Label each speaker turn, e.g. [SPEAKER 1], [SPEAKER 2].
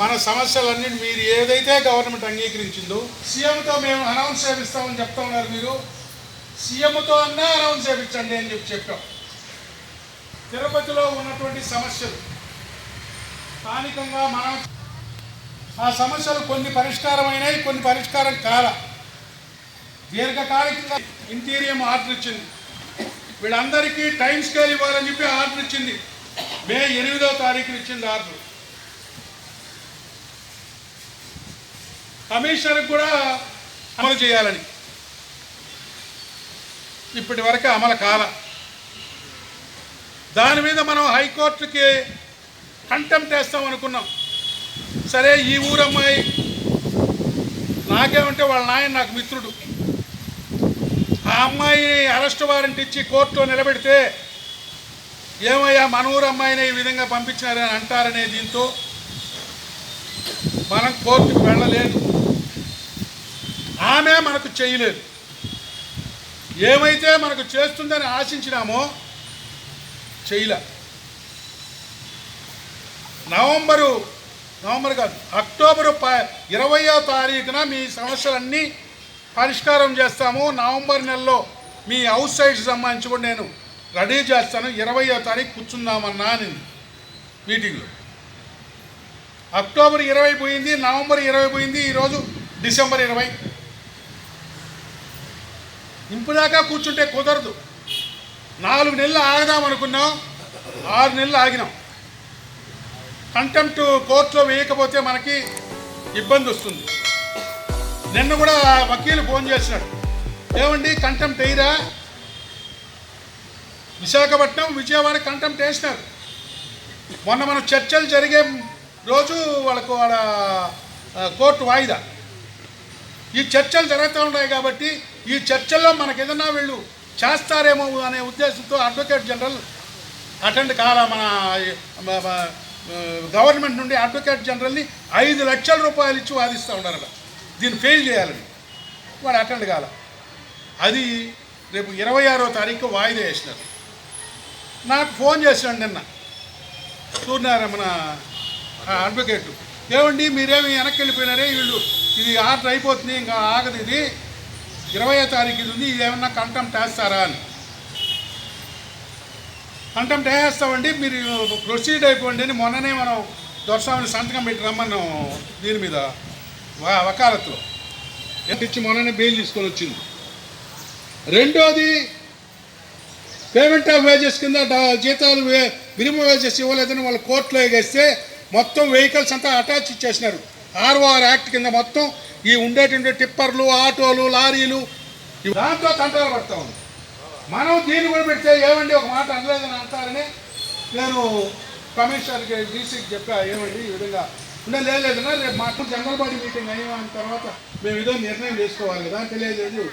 [SPEAKER 1] మన సమస్యలన్నీ మీరు ఏదైతే గవర్నమెంట్ అంగీకరించిందో సీఎంతో మేము అనౌన్స్ చేపిస్తామని చెప్తా ఉన్నారు మీరు. సీఎంతో అన్నా అనౌన్స్ చేయించండి అని చెప్పి చెప్పాం. తిరుపతిలో ఉన్నటువంటి సమస్యలు స్థానికంగా మనం ఆ సమస్యలు కొన్ని పరిష్కారమైనాయి కొన్ని పరిష్కారం కాల. దీర్ఘకాలికంగా ఇంటీరియం ఆర్డర్ ఇచ్చింది. వీళ్ళందరికీ టైం స్కేల్ ఇవ్వాలని చెప్పి ఆర్డర్ ఇచ్చింది. మే ఎనిమిదో తారీఖున ఇచ్చింది ఆర్డర్. కమిషనర్కి కూడా అమలు చేయాలని. ఇప్పటి వరకు అమలు కాల. దాని మీద మనం హైకోర్టుకి కంటెంప్ట్ వేస్తాం అనుకున్నాం. సరే ఈ ఊరమ్మాయి నాకేమంటే వాళ్ళ నాయన నాకు మిత్రుడు. ఆ అమ్మాయి అరెస్ట్ వారెంట్ ఇచ్చి కోర్టులో నిలబెడితే ఏమయ్యా మన ఊరు అమ్మాయిని ఈ విధంగా పంపించారని అంటారనే దీంతో మనం కోర్టుకు వెళ్ళలేదు. ఆమె మనకు చేయలేదు. ఏమైతే మనకు చేస్తుందని ఆశించినామో చేయలే. నవంబరు నవంబర్ కాదు అక్టోబరు ప ఇరవయో తారీఖున మీ సమస్యలన్నీ పరిష్కారం చేస్తాము. నవంబర్ నెలలో మీ హౌస్ సైడ్స్ సంబంధించి కూడా నేను రెడీ చేస్తాను. ఇరవయో తారీఖు కూర్చుందామన్నా అని మీటింగ్లో. అక్టోబర్ ఇరవై పోయింది నవంబర్ ఇరవై పోయింది ఈరోజు డిసెంబర్ ఇరవై. ఇంపుదాకా కూర్చుంటే కుదరదు. నాలుగు నెలలు ఆగదాం అనుకున్నాం ఆరు నెలలు ఆగినాం. కంటెంప్ట్ కోర్టులో వేయకపోతే మనకి ఇబ్బంది వస్తుంది. నిన్న కూడా వకీలు ఫోన్ చేసినాడు. ఏమండి కంటెంప్ట్ వేయరా? విశాఖపట్నం విజయవాడ కంటెంప్ట్ వేసినారు. మొన్న మనం చర్చలు జరిగే రోజు వాళ్ళకు వాళ్ళ కోర్టు వాయిదా. ఈ చర్చలు జరుగుతూ ఉన్నాయి కాబట్టి ఈ చర్చల్లో మనకు ఏదన్నా వీళ్ళు చేస్తారేమో అనే ఉద్దేశంతో అడ్వకేట్ జనరల్ అటెండ్ కాల మన గవర్నమెంట్ నుండి అడ్వకేట్ జనరల్ని ఐదు లక్షల రూపాయలు ఇచ్చి వాదిస్తూ ఉన్నారట. దీన్ని ఫెయిల్ చేయాలని. వాడు అటెండ్ కాల. అది రేపు ఇరవై ఆరో తారీఖు వాయిదా వేసినారు. నాకు ఫోన్ చేసినాడు నిన్న. సూర్యనారాయణ మన అడ్వకేట్. ఏమండి మీరేమి వెనక్కి వెళ్ళిపోయినారే? వీళ్ళు ఇది ఆర్డర్ అయిపోతుంది ఇంకా ఆగదు ఇది. ఇరవయో తారీఖు ఇది ఉంది ఇది ఏమన్నా కంటెంప్ట్ వేస్తారా అని. కంటెంప్ట్ వేస్తామండి మీరు ప్రొసీడ్ అయిపోండి అని మొన్ననే మనం దొరస్వామిని సంతకం పెట్టి రమ్మన్నాం దీని మీద వకాలత్లో ఇచ్చి మొన్ననే బెయిల్ తీసుకొని వచ్చింది. రెండోది పేమెంట్ ఆఫ్ వేజెస్ కింద జీతాలు మినిమం వేజెస్ ఇవ్వలేదని వాళ్ళు కోర్టులో ఎగేస్తే మొత్తం వెహికల్స్ అంతా అటాచ్ ఇచ్చేసినారు ఆర్ఓఆర్ యాక్ట్ కింద మొత్తం ఈ ఉండేటువంటి టిప్పర్లు ఆటోలు లారీలు ఇవి దాంతో తంటాలు పడతా ఉంది. మనం దీన్ని కూడా పెడితే ఏమండి ఒక మాట అనలేదని అంటారని నేను కమిషనర్కి డీసీకి చెప్పా ఏమండి ఈ విధంగా. ఉండే లేదన్నా రేపు మాకు జనరల్ బాడీ మీటింగ్ అయిన తర్వాత మేము ఏదో నిర్ణయం చేసుకోవాలి కదా తెలియలేదు.